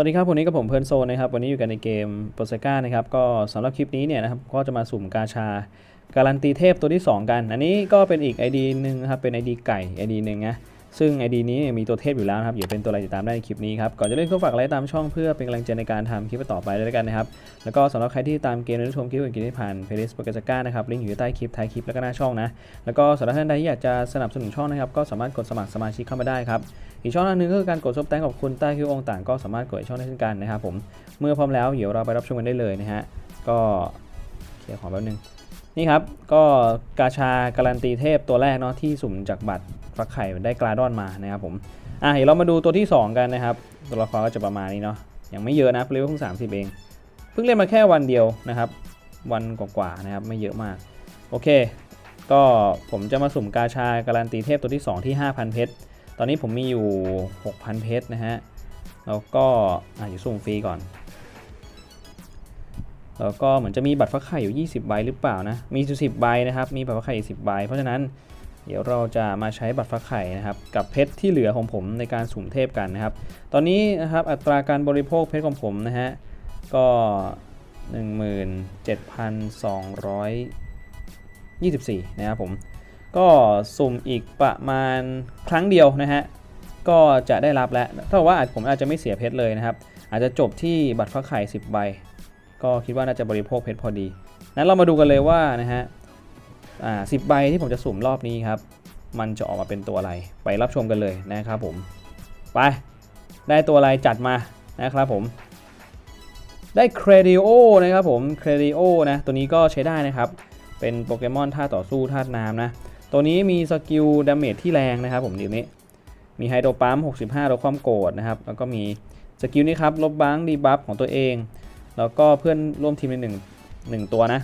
วัสดีครับ วันนี้กับผมเพิร์นโซนนะครับ วันนี้อยู่กันในเกมโปรเซกานะครับ ก็สำหรับคลิปนี้เนี่ยนะครับ ก็จะมาสุ่มกาชา การันตีเทพตัวที่ 2 กัน อันนี้ก็เป็นอีก ID หนึ่งนะครับ เป็น ID ไก่ ID หนึ่งนะ ซึ่ง ID นี้มีตัวเทพอยู่แล้วนะครับเดี๋ยวเป็นตัวอะไรติดตามได้ในคลิปนี้ครับ ก่อนจะเล่นก็ฝากไลค์ตามช่องเพื่อเป็นกำลังใจในการทำคลิปต่อไปด้วยกันนะครับ แล้วก็สำหรับใครที่ตามเกมและชมคลิปอื่นๆที่ผ่านเพลย์ลิสต์โปรเซกานะครับลิงก์อยู่ใต้คลิปท้ายคลิปแล้วก็หน้าช่องนะ แล้วก็สำหรับท่านใดที่อยากจะสนับสนุนช่องนะครับก็สามารถกดสมัครสมาชิกเข้ามาได้ครับอีกช่องหนึงก็คือการกดซับแตงขอบคุณใต้คลิปองต่างก็สามารถกดช่องได้เช่นกันนะครับผมเมื่อพร้อมแล้วเดี๋ยวเราไปรับชมกันได้เลยนะฮะก็เคลียร์ของแป๊บนึง นี่ครับ ก็กาชาการันตีเทพตัวแรกเนาะที่สุ่มจากบัตรฟักไข่ได้กลาดอนมานะครับผมอะเดี๋ยวเรามาดูตัวที่ 2 กันนะครับ ตัวละครก็จะประมาณนี้เนาะยังไม่เยอะนะเลเวลเพิ่ง30 เอง เพิ่งเล่นมาแค่วันเดียวนะครับ วันกว่าๆนะครับไม่เยอะมาก โอเค ก็ผมจะมาสุ่มกาชาการันตีเทพตัวที่ 2 ที่ 5,000 เพชรตอนนี้ผมมีอยู่ 6,000 เพชรนะฮะแล้วก็อะอยู่สุ่มฟรีก่อน แล้วก็เหมือนจะมีบัตรฟักไข่อยู่ 20 ใบหรือเปล่านะ มีอยู่10ใบนะครับ มีบัตรฟักไข่10ใบ เพราะฉะนั้นเดี๋ยวเราจะมาใช้บัตรฟักไข่นะครับ กับเพชรที่เหลือของผมในการสุ่มเทพกันนะครับ ตอนนี้นะครับอัตราการบริโภคเพชรของผมนะฮะ ก็ 17,224 นะครับผม ก็สุ่มอีกประมาณครั้งเดียวนะฮะ ก็จะได้รับแล้วถ้าว่าผมอาจจะไม่เสียเพชรเลยนะครับ อาจจะจบที่บัตรฟักไข่ 10 ใบ ก็คิดว่าน่าจะบริโภคเพชรพอดี นั้นเรามาดูกันเลยว่านะฮะอ่าสิบใบที่ผมจะสุ่มรอบนี้ครับ มันจะออกมาเป็นตัวอะไร ไปรับชมกันเลยนะครับผม ไป ได้ตัวอะไรจัดมานะครับผม ได้เครดิโอนะครับผม เครดิโอนะ ตัวนี้ก็ใช้ได้นะครับ เป็นโปเกมอนท่าต่อสู้ธาน้ำนะ ตัวนี้มีสกิลดาเมจที่แรงนะครับผมเดี๋ยวนี้ มีไฮโดรปั๊ม65ลดความโกรธนะครับ แล้วก็มีสกิลนี้ครับ ลบบังดีบัฟของตัวเอง แล้วก็เพื่อนร่วมทีมในหนึ่งหนึ่งตัวนะ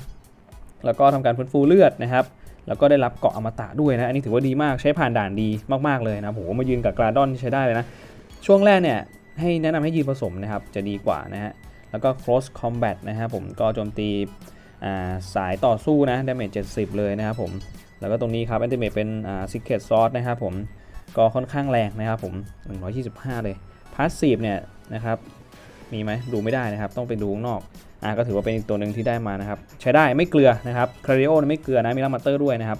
แล้วก็ทำการฟื้นฟูเลือดนะครับ แล้วก็ได้รับเกาะอมตะด้วยนะ อันนี้ถือว่าดีมากใช้ผ่านด่านดีมากๆเลยนะโหมายืนกับกราดอนใช้ได้เลยนะ ช่วงแรกเนี่ยให้แนะนำให้ยืนผสมนะครับ จะดีกว่านะฮะ แล้วก็ close combat นะครับผมก็โจมตีสายต่อสู้นะ damage 70 เลยนะครับผม แล้วก็ตรงนี้ครับ ultimate เป็น secret sauce นะครับผม ก็ค่อนข้างแรงนะครับผม 125 เลย passive เนี่ยนะครับ มีไหมดูไม่ได้นะครับ ต้องไปดูข้างนอกอ่าก็ถือว่าเป็นอีกตัวหนึ่งที่ได้มานะครับ ใช้ได้ไม่เกลือนะครับคาริโอไม่เกลือนะมีลัมมาเตอร์ด้วยนะครับ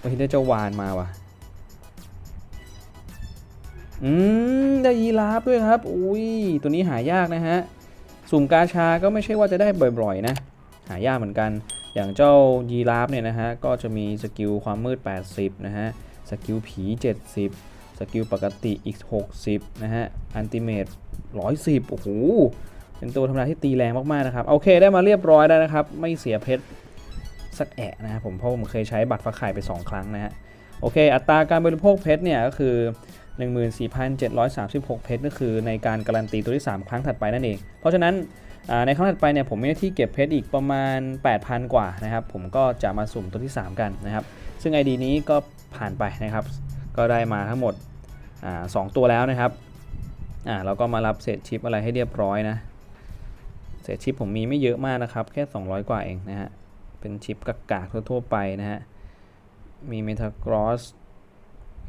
วันที่ได้เจ้าวานมาว่ะอืมได้ยีราฟด้วยครับอุ้ยตัวนี้หายากนะฮะสุ่มกาชาก็ไม่ใช่ว่าจะได้บ่อยๆนะ หายากเหมือนกัน อย่างเจ้ายีราฟเนี่ยนะฮะก็จะมีสกิลความมืด 80 นะฮะสกิลผี 70 สกิลปกติอีก 60 นะฮะ อันติเมต110 โอ้โห เป็นตัวธรรมดาที่ตีแรงมาก ๆ นะครับ โอเค ได้มาเรียบร้อยแล้วนะครับ ไม่เสียเพชรสักแอะนะครับผม เพราะผมเคยใช้บัตรฟักไข่ไป 2 ครั้งนะฮะ โอเค อัตราการบริโภคเพชรเนี่ยก็คือ 14,736 เพชรก็คือในการการันตีตัวที่ 3 ครั้งถัดไปนั่นเอง เพราะฉะนั้นในครั้งถัดไปเนี่ยผมมีหน้าที่เก็บเพชรอีกประมาณ 8,000 กว่านะครับ ผมก็จะมาสุ่มตัวที่ 3 กันนะครับ ซึ่ง ID นี้ก็ผ่านไปนะครับ ก็ได้มาทั้งหมด สองตัวแล้วนะครับอ่าเราก็มารับเศษชิปอะไรให้เรียบร้อยนะเศษชิปผมมีไม่เยอะมากนะครับ แค่ 200 กว่าเองนะฮะเป็นชิปกากๆทั่วๆไปนะฮะมีเมทากรอส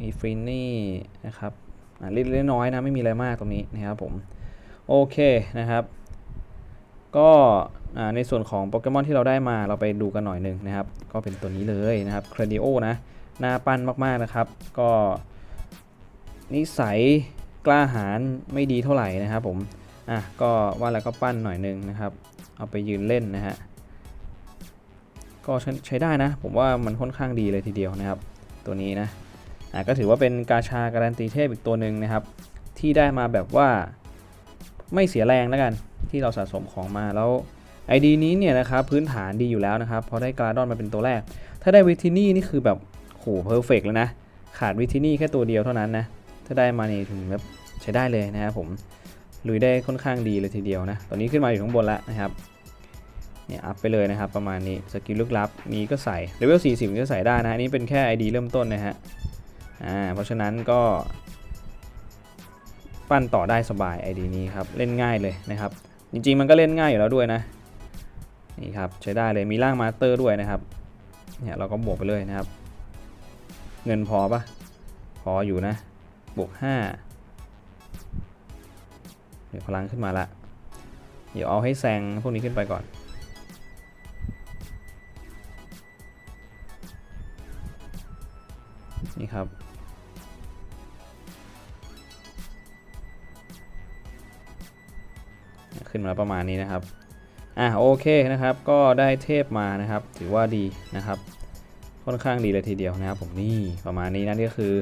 มีฟรีนี่นะครับอ่าเล็กๆน้อยๆนะไม่มีอะไรมากตรงนี้นะครับผมโอเคนะครับ ก็ในส่วนของโปเกมอนที่เราได้มาเราไปดูกันหน่อยหนึ่งนะครับ ก็เป็นตัวนี้เลยนะครับครดิโอนะหน้าปั้นมากๆนะครับ ก็ นิสัยกล้าหาญไม่ดีเท่าไหร่นะครับผม อะก็ว่าแล้วก็ปั้นหน่อยนึงนะครับ เอาไปยืนเล่นนะฮะ ก็ใช้ได้นะ ผมว่ามันค่อนข้างดีเลยทีเดียวนะครับ ตัวนี้นะ อะก็ถือว่าเป็นกาชาการันตีเทพอีกตัวหนึ่งนะครับ ที่ได้มาแบบว่าไม่เสียแรงแล้วกันที่เราสะสมของมาแล้ว ID นี้เนี่ยนะครับพื้นฐานดีอยู่แล้วนะครับเพราะได้กราดอนมาเป็นตัวแรก ถ้าได้วิทินี่นี่คือแบบโหเพอร์เฟกเลยนะ ขาดวิทินี่แค่ตัวเดียวเท่านั้นนะ ถ้าได้มานี่ถึงแบบใช้ได้เลยนะครับผมลุยได้ค่อนข้างดีเลยทีเดียวนะ ตอนนี้ขึ้นมาอยู่ข้างบนแล้วนะครับ เนี่ยอัพไปเลยนะครับประมาณนี้ สกิลลึกลับมีก็ใส่ เลเวล 40 ก็ใส่ได้นะอันนี้เป็นแค่ ID เริ่มต้นนะฮะ อ่า เพราะฉะนั้นก็ ปั้นต่อได้สบาย ID นี้ครับ เล่นง่ายเลยนะครับ จริงๆมันก็เล่นง่ายอยู่แล้วด้วยนะ นี่ครับใช้ได้เลย มีร่างมาสเตอร์ด้วยนะครับ เนี่ยเราก็บวกไปเลยนะครับ เงินพอปะพออยู่นะ บวก5เดี๋ยวพลังขึ้นมาละ เดี๋ยวเอาให้แซงพวกนี้ขึ้นไปก่อน นี่ครับ ขึ้นมาประมาณนี้นะครับ อะโอเคนะครับ ก็ได้เทพมานะครับ ถือว่าดีนะครับ ค่อนข้างดีเลยทีเดียวนะครับผมนี่ประมาณนี้นะนี่ก็คือ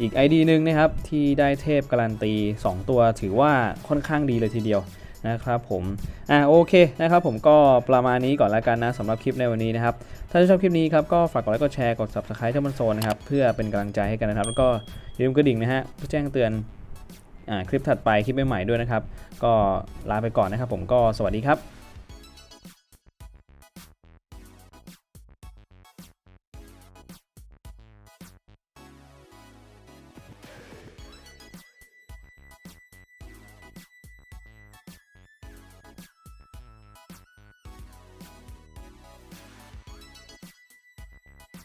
อีก ID หนึ่งนะครับที่ได้เทพการันตี 2 ตัวถือว่าค่อนข้างดีเลยทีเดียวนะครับผม อะโอเคนะครับผมก็ประมาณนี้ก่อนแล้วกันนะสำหรับคลิปในวันนี้นะครับ ถ้าชอบคลิปนี้ครับก็ฝากกดไลค์กดแชร์กด subscribe ที่มันโซนนะครับเพื่อเป็นกำลังใจให้กันนะครับ แล้วก็อย่าลืมกระดิ่งนะฮะเพื่อแจ้งเตือนอ่าคลิปถัดไปคลิปใหม่ๆด้วยนะครับ ก็ลาไปก่อนนะครับผมก็สวัสดีครับ